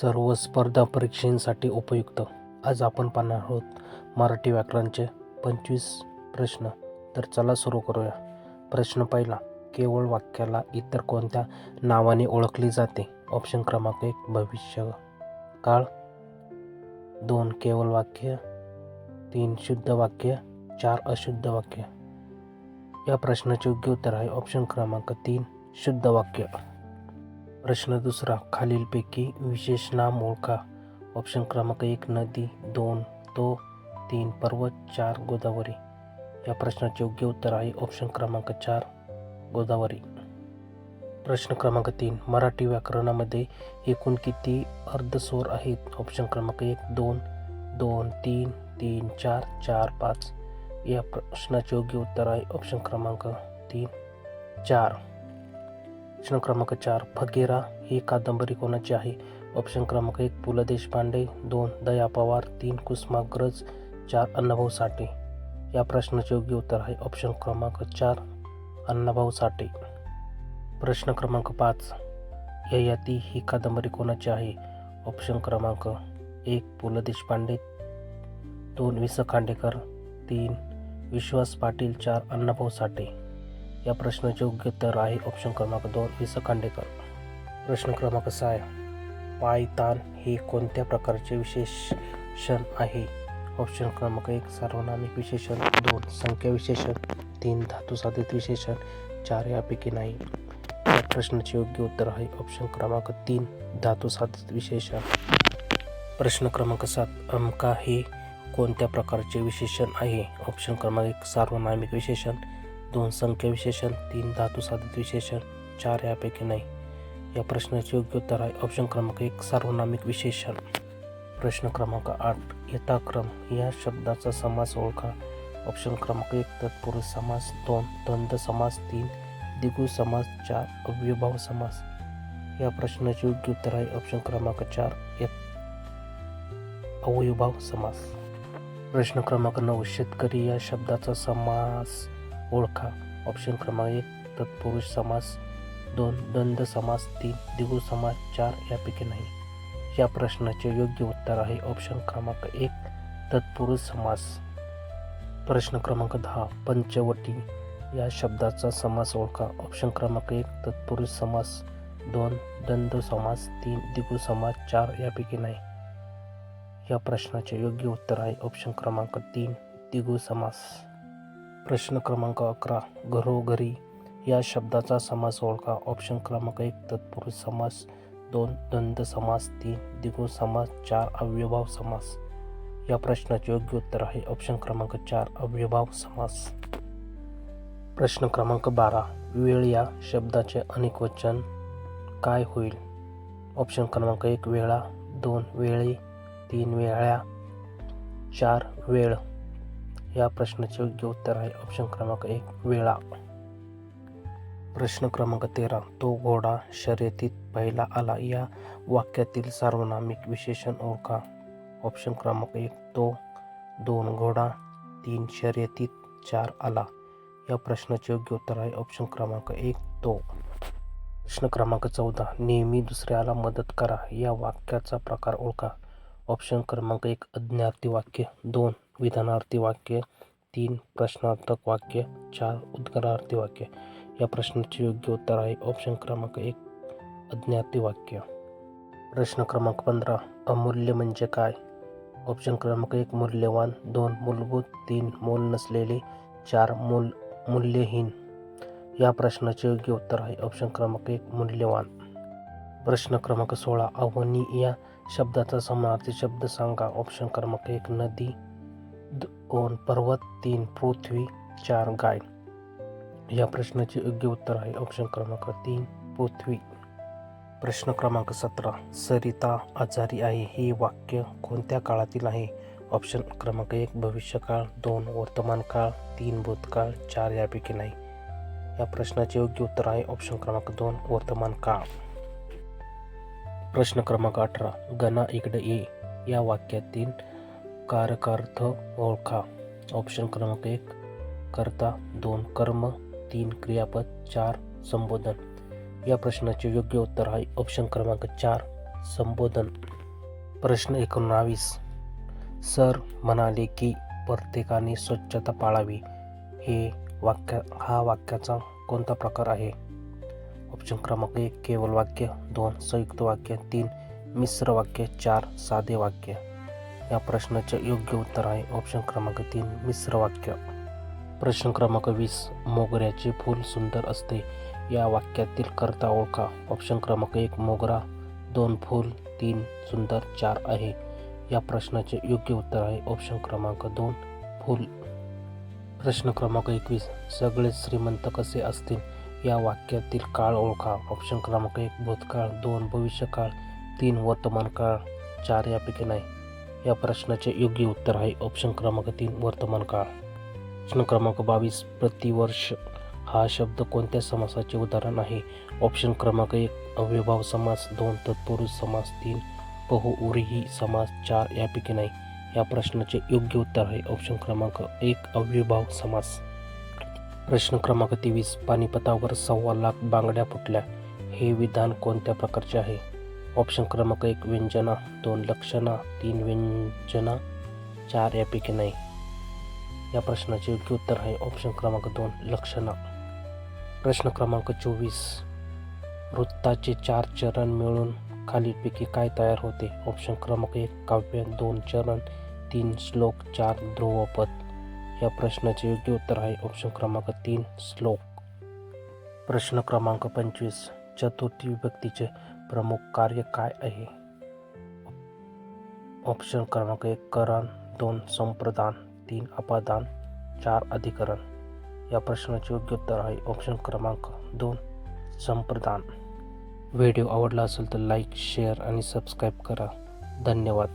सर्व स्पर्धा परीक्षेसाठी उपयुक्त. आज आपण पाहणार आहोत मराठी व्याकरणचे पंचवीस प्रश्न. तर चला सुरू करूया. प्रश्न पहिला केवळ वाक्याला इतर कोणत्या नावाने ओळखली जाते? ऑप्शन क्रमांक एक भविष्य काळ. दोन केवळ वाक्य. तीन शुद्ध वाक्य. चार अशुद्ध वाक्य. या प्रश्नाचे योग्य उत्तर आहे ऑप्शन क्रमांक तीन शुद्ध वाक्य. प्रश्न दुसरा खालीलपैकी विशेष नाम ओळखा. ऑप्शन क्रमांक एक नदी. दोन तो. तीन पर्वत. चार गोदावरी. या प्रश्नाचे योग्य उत्तर आहे ऑप्शन क्रमांक चार गोदावरी. प्रश्न क्रमांक तीन मराठी व्याकरणामध्ये एकूण किती अर्धस्वर आहेत? ऑप्शन क्रमांक एक दोन. दोन तीन तीन चार चार पाच. या प्रश्नाचे योग्य उत्तर आहे ऑप्शन क्रमांक तीन चार. प्रश्न क्रमांक चार फगेरा ही कादंबरी कोणाची आहे? ऑप्शन क्रमांक एक पु ल देशपांडे. दोन दया पवार. तीन कुसुमाग्रज चार अण्णाभाऊ साठे. या प्रश्नाचे योग्य उत्तर आहे ऑप्शन क्रमांक चार अण्णाभाऊ साठे. प्रश्न क्रमांक पाच ययाती ही कादंबरी कोणाची आहे? ऑप्शन क्रमांक एक पु ल देशपांडे. दोन वि स खांडेकर. तीन विश्वास पाटील. चार अण्णाभाऊ साठे. या प्रश्नाचे योग्य उत्तर आहे ऑप्शन क्रमांक दोन वि स खांडेकर. प्रश्न क्रमांक सहा पायतान हे कोणत्या प्रकारचे विशेषण आहे? ऑप्शन क्रमांक एक सार्वनामिक विशेषण. दोन संख्या विशेषण. तीन धातू साधित विशेषण. चार यापैकी नाही. या प्रश्नाचे योग्य उत्तर आहे ऑप्शन क्रमांक तीन धातू साधित विशेषण. प्रश्न क्रमांक सात अमका हे कोणत्या प्रकारचे विशेषण आहे? ऑप्शन क्रमांक एक सार्वनामिक विशेषण. दोन संख्या विशेषण तीन धातू साधित विशेषण चार यापैकी नाही. या प्रश्नाचे योग्य उत्तर आहे ऑप्शन क्रमांक एक सार्वनामिक विशेषण. प्रश्न क्रमांक आठ यथाक्रम या शब्दाचा समास ओळखा. ऑप्शन क्रमांक एक तत्पुरुष समास दोन द्वंद्व समास तीन दिगु समास चार अव्यभाव समास. या प्रश्नाचे योग्य उत्तर आहे ऑप्शन क्रमांक चार यत अवयभाव समास. प्रश्न क्रमांक नऊ शेतकरी या शब्दाचा समास ओळखा. ऑप्शन क्रमांक एक तत्पुरुष समास दोन द्वंद समास तीन दिगू समास चार यापैकी नाही. या प्रश्नाचे योग्य उत्तर आहे ऑप्शन क्रमांक एक तत्पुरुष समास. प्रश्न क्रमांक दहा पंचवटी. या शब्दाचा समास ओळखा. ऑप्शन क्रमांक एक तत्पुरुष समास दोन द्वंद्व समास तीन दिगू समास चार यापैकी नाही. या प्रश्नाचे योग्य उत्तर आहे ऑप्शन क्रमांक तीन दिगू समास. प्रश्न क्रमांक अकरा घरोघरी. या शब्दाचा समास ओळखा. ऑप्शन क्रमांक एक तत्पुरुष समास. दोन द्वंद्व समास. तीन द्विगु समास. चार अव्यभाव समास. या प्रश्नाचे योग्य उत्तर आहे. ऑप्शन क्रमांक चार अव्यभाव समास. प्रश्न क्रमांक बारा वेळ या शब्दाचे अनेक वचन काय होईल? ऑप्शन क्रमांक एक वेळा. दोन वेळे. तीन वेळ्या. चार वेळ. या प्रश्नाचे योग्य उत्तर आहे. ऑप्शन क्रमांक एक वेळा. प्रश्न क्रमांक तेरा तो घोडा शर्यतीत पहिला आला. या वाक्यातील सार्वनामिक विशेषण ओळखा. ऑप्शन क्रमांक एक तो दोन घोडा तीन शर्यतीत चार आला. या प्रश्नाचे योग्य उत्तर आहे. ऑप्शन क्रमांक एक तो. प्रश्न क्रमांक चौदा नेहमी दुसऱ्याला मदत करा. या वाक्याचा प्रकार ओळखा. ऑप्शन क्रमांक एक अज्ञार्थी वाक्य. दोन विधानार्थी वाक्य, तीन प्रश्नार्थक वाक्य, चार उद्गारार्थी वाक्य. या प्रश्नाचे योग्य उत्तर आहे ऑप्शन क्रमांक एक अज्ञार्थी वाक्य. प्रश्न क्रमांक पंधरा, अमूल्य म्हणजे काय? ऑप्शन क्रमांक एक, मूल्यवान. दोन, मूलभूत. तीन, मोल नसलेले. चार, मूल, मूल्यहीन. या प्रश्नाचे योग्य उत्तर आहे ऑप्शन क्रमांक एक, मूल्यवान. प्रश्न क्रमांक सोळा, अवनी या शब्दाचा समानार्थी शब्द सांगा. ऑप्शन क्रमांक एक, नदी. कोण पर्वत तीन पृथ्वी चार गाय. या प्रश्नाचे योग्य उत्तर आहे ऑप्शन क्रमांक तीन पृथ्वी. प्रश्न क्रमांक सतरा सरिता आजारी आहे हे वाक्य कोणत्या काळातील आहे? ऑप्शन क्रमांक एक भविष्यकाळ. दोन वर्तमान काळ तीन भूतकाळ. चार यापैकी नाही. या प्रश्नाचे योग्य उत्तर आहे ऑप्शन क्रमांक दोन वर्तमान काळ प्रश्न क्रमांक अठरा गणा इकडे ये. या वाक्यातील कारकार्थ ओळखा. ऑप्शन क्रमांक एक कर्ता दोन कर्म तीन क्रियापद चार संबोधन. या प्रश्नाचे योग्य उत्तर आहे ऑप्शन क्रमांक चार संबोधन. प्रश्न एकोणावीस सर म्हणाले की प्रत्येकाने स्वच्छता पाळावी. हे वाक्य हा वाक्याचा कोणता प्रकार आहे? ऑप्शन क्रमांक एक केवळ वाक्य दोन संयुक्त वाक्य तीन मिश्र वाक्य चार साधे वाक्य. या प्रश्नाचे योग्य उत्तर आहे. ऑप्शन क्रमांक तीन मिश्र वाक्य. प्रश्न क्रमांक वीस मोगऱ्याचे फूल सुंदर असते. या वाक्यातील कर्ता ओळखा. ऑप्शन क्रमांक एक मोगरा. दोन फूल. तीन सुंदर. चार आहे. या प्रश्नाचे योग्य उत्तर आहे. ऑप्शन क्रमांक दोन फूल. प्रश्न क्रमांक एकवीस सगळे श्रीमंत कसे असतील? या वाक्यातील काळ ओळखा. ऑप्शन क्रमांक एक भूतकाळ. दोन भविष्यकाळ. तीन वर्तमान काळ चार यापैकी नाही. या प्रश्नाचे योग्य उत्तर आहे ऑप्शन क्रमांक तीन वर्तमान काळ. प्रश्न क्रमांक बावीस प्रतिवर्ष हा शब्द कोणत्या समासाचे उदाहरण आहे? ऑप्शन क्रमांक एक अव्यभाव समास दोन तत्पुरुष समास तीन बहुउरीही समास चार यापैकी नाही. या प्रश्नाचे योग्य उत्तर आहे ऑप्शन क्रमांक एक अव्यभाव समास. प्रश्न क्रमांक तेवीस पानिपतावर सव्वा लाख बांगड्या फुटल्या. हे विधान कोणत्या प्रकारचे आहे? ऑप्शन क्रमांक एक व्यंजना. दोन लक्षणा. तीन व्यंजना. चार यापैकी नाही. या प्रश्नाचे योग्य उत्तर आहे ऑप्शन क्रमांक दोन लक्षणा. प्रश्न क्रमांक चोवीस. वृत्ताचे चार चरण मिळून खालीलपैकी काय तयार होते? ऑप्शन क्रमांक एक काव्य. दोन चरण. तीन श्लोक. चार ध्रुवपद. या प्रश्नाचे योग्य उत्तर आहे ऑप्शन क्रमांक तीन श्लोक. प्रश्न क्रमांक पंचवीस. चतुर्थी विभक्तीचे प्रमुख कार्य काय आहे? ऑप्शन क्रमांक एक करण. दोन संप्रदान. तीन अपादान. चार अधिकरण. या प्रश्नाचे योग्य उत्तर आहे ऑप्शन क्रमांक दोन संप्रदान. व्हिडिओ आवडला असेल तर लाईक शेअर आणि सबस्क्राईब करा. धन्यवाद.